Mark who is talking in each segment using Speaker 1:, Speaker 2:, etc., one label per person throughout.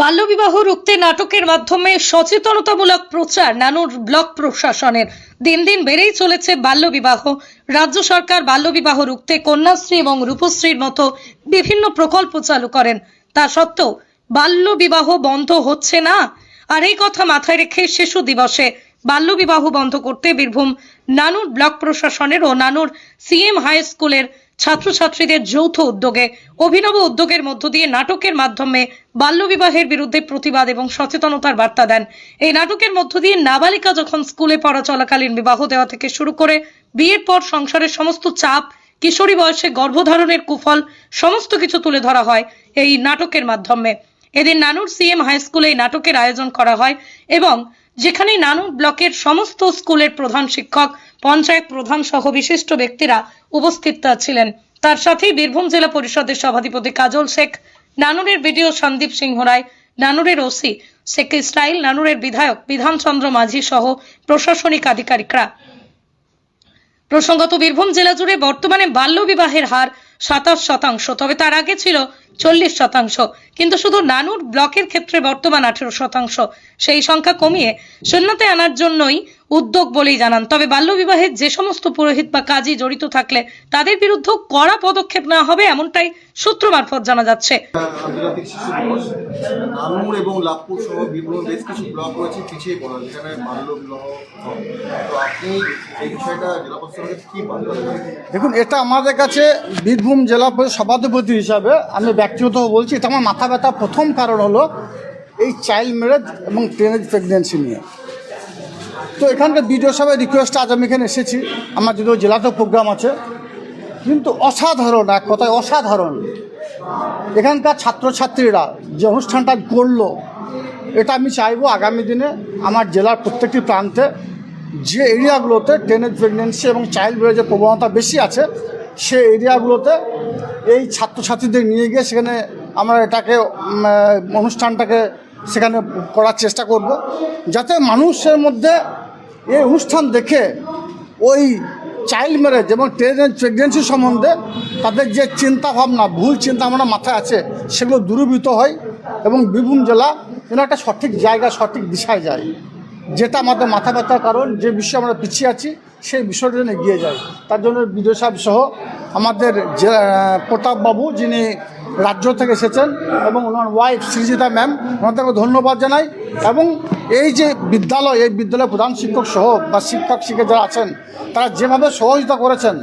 Speaker 1: বাল্যবিবাহ রুখতে নাটকের মাধ্যমে সচেতনতামূলক প্রচার নানুর ব্লক প্রশাসনের। দিন দিন বেড়েই চলেছে বাল্যবিবাহ। রাজ্য সরকার বাল্যবিবাহ রুখতে কন্যাশ্রী এবং রূপশ্রীর মতো বিভিন্ন প্রকল্প চালু করেন। তা সত্ত্বেও বাল্যবিবাহ বন্ধ হচ্ছে না। আর এই কথা মাথায় রেখে শিশু দিবসে বাল্যবিবাহ বন্ধ করতে বীরভূম নানুর ব্লক প্রশাসনের ও নানুর সিএম হাই স্কুলের ছাত্রছাত্রীদের যৌথ উদ্যোগে, অভিনব উদ্যোগের মধ্য দিয়ে নাটকের মাধ্যমে বাল্যবিবাহের বিরুদ্ধে প্রতিবাদ এবং সচেতনতার বার্তা দেন। এই নাটকের মধ্য দিয়ে নাবালিকা যখন স্কুলে পড়া চলাকালীন বিবাহ দেওয়া থেকে শুরু করে বিয়ের পর সংসারের সমস্ত চাপ, কিশোরী বয়সে গর্ভধারণের কুফল, সমস্ত কিছু তুলে ধরা হয় এই নাটকের মাধ্যমে। এদিন নানুর সিএম হাই স্কুলে এই নাটকের আয়োজন করা হয় এবং যেখানে নানুর ব্লকের সমস্ত স্কুলের প্রধান শিক্ষক, পঞ্চায়েত প্রধান সহ বিশিষ্ট ব্যক্তিরা উপস্থিত ছিলেন। তার সাথেই বীরভূম জেলা পরিষদের সভাধিপতি কাজল শেখ, নানুরের বিডিও সন্দীপ সিংহ রায়, নানুরের ওসি শেখ ইসরাইল, নানুরের বিধায়ক বিধানচন্দ্র মাঝি সহ প্রশাসনিক আধিকারিকরা। প্রসঙ্গত বীরভূম জেলা জুড়ে বর্তমানে বাল্যবিবাহের হার সাতাশ শতাংশ, তবে তার আগে ছিল চল্লিশ শতাংশ। কিন্তু শুধু নানুর ব্লকের ক্ষেত্রে বর্তমান আঠেরো শতাংশ। সেই সংখ্যা কমিয়ে শূন্যতে আনার জন্যই উদ্যোগ বলেই জানান। তবে বাল্যবিবাহের যে সমস্ত পুরোহিত বা কাজী জড়িত থাকলে তাদের বিরুদ্ধে কড়া পদক্ষেপ নেওয়া হবে এমনটাই সূত্র মারফত জানা যাচ্ছে।
Speaker 2: আন্তর্জাতিক শিশু দিবস নানুর এবং লাভপুর সহ বীরভূম বেশ কিছু ব্লক রয়েছে পিছিয়ে পড়া। যেখানে বাল্য তো আপনি এই বিষয়টা জেলা প্রশাসনকে কি
Speaker 3: দেখুন এটা আমাদের কাছে বীরভূম জেলা পরিষদ সভাধিপতি হিসাবে আমি ব্যক্তিগত বলছি এটা আমার মাথা ব্যথা। প্রথম কারণ হলো এই চাইল্ড ম্যারেজ এবং টেনেজ প্রেগনেন্সি নিয়ে। তো এখানকার বিডিও সাহেবের রিকোয়েস্ট আজ আমি এখানে এসেছি। আমার যদিও জেলাতেও প্রোগ্রাম আছে। কিন্তু অসাধারণ, এক কথায় অসাধারণ। এখানকার ছাত্রছাত্রীরা যে অনুষ্ঠানটা করল, এটা আমি চাইব আগামী দিনে আমার জেলার প্রত্যেকটি প্রান্তে যে এরিয়াগুলোতে টেনেজ প্রেগনেন্সি এবং চাইল্ড ম্যারেজের প্রবণতা বেশি আছে সে এরিয়াগুলোতে এই ছাত্রছাত্রীদের নিয়ে গিয়ে সেখানে আমরা এটাকে অনুষ্ঠানটাকে সেখানে করার চেষ্টা করব। যাতে মানুষের মধ্যে এই অনুষ্ঠান দেখে ওই চাইল্ড ম্যারেজ এবং টেনেজ প্রেগনেন্সি সম্বন্ধে তাদের যে চিন্তা ভাবনা ভুল চিন্তা ভাবনা মাথায় আছে, সেগুলো দূরীভূত হয় এবং বীরভূম জেলা যেন একটা সঠিক জায়গা, সঠিক দিশায় যায়। যেটা আমাদের মাথা ব্যথার কারণ, যে বিষয়ে আমরা পিছিয়ে আছি, সেই বিষয়টা যেন এগিয়ে যায়। তার জন্য বিডিও সাহেব সহ আমাদের প্রতাপবাবু যিনি রাজ্য থেকে এসেছেন এবং ওনার ওয়াইফ সৃজিতা ম্যাম ওনাদেরকে ধন্যবাদ জানাই এবং এই যে বিদ্যালয়, এই বিদ্যালয়ের প্রধান শিক্ষক সহ বা শিক্ষক শিক্ষক যারা আছেন, তারা যেভাবে সহযোগিতা করেছেন,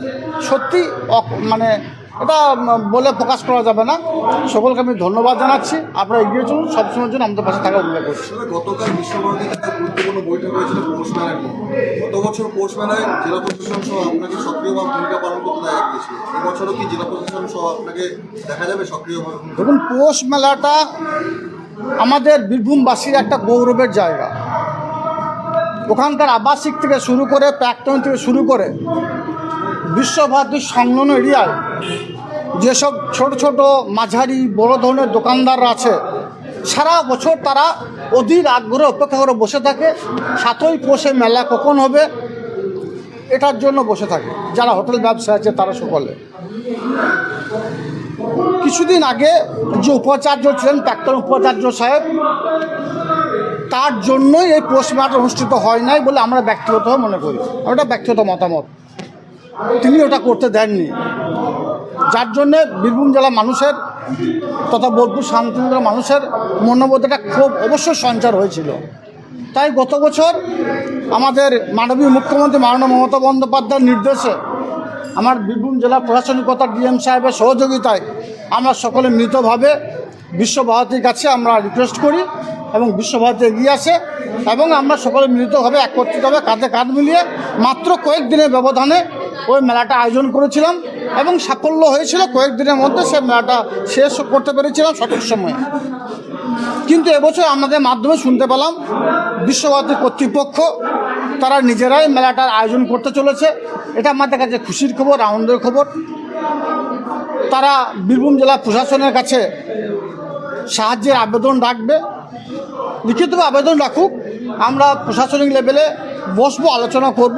Speaker 3: সত্যি মানে এটা বলে প্রকাশ করা যাবে না। সকলকে আমি ধন্যবাদ জানাচ্ছি। আপনারা এগিয়ে চলুন সবসময়ের জন্য আমাদের পাশে থাকা উল্লেখ করছি।
Speaker 2: আসলে গতকাল বিশ্বভারতীতে একটা গুরুত্বপূর্ণ বৈঠক হয়েছিল পৌষ মেলার নিয়ে। গত বছর পৌষ মেলায় জেলা প্রশাসন সহ আপনাকে সক্রিয়ভাবে ভূমিকা পালন করতে দেখা গিয়েছিল এবছরও কি জেলা প্রশাসন সহ আপনাকে দেখা যাবে সক্রিয়ভাবে
Speaker 3: দেখুন পৌষ মেলাটা আমাদের বীরভূমবাসীর একটা গৌরবের জায়গা। ওখানকার আবাসিক থেকে শুরু করে প্রাক্তন থেকে শুরু করে বিশ্বভারতীর সংলগ্ন এরিয়ায় যেসব ছোট ছোট মাঝারি বড় ধরনের দোকানদাররা আছে, সারা বছর তারা অধীর আগ্রহ অপেক্ষা করে বসে থাকে। সাতই পোষে মেলা কখন হবে, এটার জন্য বসে থাকে। যারা হোটেল ব্যবসা আছে, তারা সকলে। কিছুদিন আগে যে উপাচার্য ছিলেন, প্রাক্তন উপাচার্য সাহেব, তার জন্যই এই পোস্টমার্টম অনুষ্ঠিত হয় নাই বলে আমরা ব্যক্তিগতভাবে মনে করি। ওটা ব্যক্তিগত মতামত। তিনি ওটা করতে দেননি। যার জন্যে বীরভূম জেলার মানুষের তথা বোলপুর শান্তিনগর মানুষের মনোবোধ একটা ক্ষোভ অবশ্যই সঞ্চার হয়েছিল। তাই গত বছর আমাদের মাননীয় মুখ্যমন্ত্রী মাননীয় মমতা বন্দ্যোপাধ্যায়ের নির্দেশে আমার বীরভূম জেলা প্রশাসনিকতা ডিএম সাহেবের সহযোগিতায় আমরা সকলে মিলিতভাবে বিশ্বভারতীর কাছে আমরা রিকোয়েস্ট করি এবং বিশ্বভারতী এগিয়ে আসে এবং আমরা সকলে মিলিতভাবে, একত্রিতভাবে কাঁধে কাঁধ মিলিয়ে মাত্র কয়েক দিনের ব্যবধানে ওই মেলাটা আয়োজন করেছিলাম এবং সাফল্য হয়েছিল। কয়েকদিনের মধ্যে সে মেলাটা শেষ করতে পেরেছিলাম সঠিক সময়ে। কিন্তু এবছর আমাদের মাধ্যমে শুনতে পেলাম, বিশ্বভারতী কর্তৃপক্ষ তারা নিজেরাই মেলাটার আয়োজন করতে চলেছে। এটা আমাদের কাছে খুশির খবর, আনন্দের খবর। তারা বীরভূম জেলা প্রশাসনের কাছে সাহায্যের আবেদন রাখবে। লিখিতভাবে আবেদন রাখুক। আমরা প্রশাসনিক লেভেলে বসবো আলোচনা করব।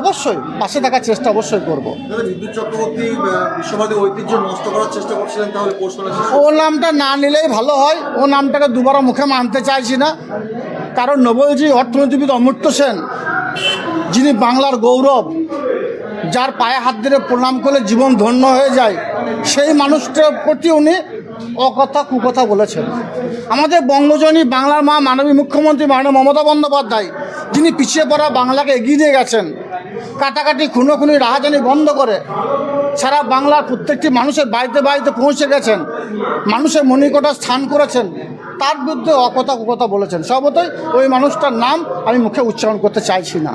Speaker 3: অবশ্যই পাশে থাকার চেষ্টা অবশ্যই করব।
Speaker 2: বিদ্যুৎ চক্রবর্তী ঐতিহ্য নষ্ট করার চেষ্টা করছিলেন তাহলে
Speaker 3: ও নামটা না নিলেই ভালো হয়। ও নামটাকে দুবারা মুখে মানতে চাইছি না। কারণ নোবেলজি অর্থনীতিবিদ অমর্ত্য সেন যিনি বাংলার গৌরব যার পায়ে হাত ধরে প্রণাম করলে জীবন ধন্য হয়ে যায় সেই মানুষটার প্রতি উনি অকথা কুকথা বলেছেন। আমাদের বঙ্গজনী বাংলার মা মাননীয় মুখ্যমন্ত্রী মাননীয় মমতা বন্দ্যোপাধ্যায়, যিনি পিছিয়ে পড়া বাংলাকে এগিয়ে দিয়ে গেছেন, কাটাকাটি খুনোখুনি রাহাজানি বন্ধ করে সারা বাংলার প্রত্যেকটি মানুষের বাড়িতে বাড়িতে পৌঁছে গেছেন, মানুষের মনিকটা স্থান করেছেন, তার বিরুদ্ধে অকথা কুকথা বলেছেন। সবতই ওই মানুষটার নাম আমি মুখে উচ্চারণ করতে চাইছি না।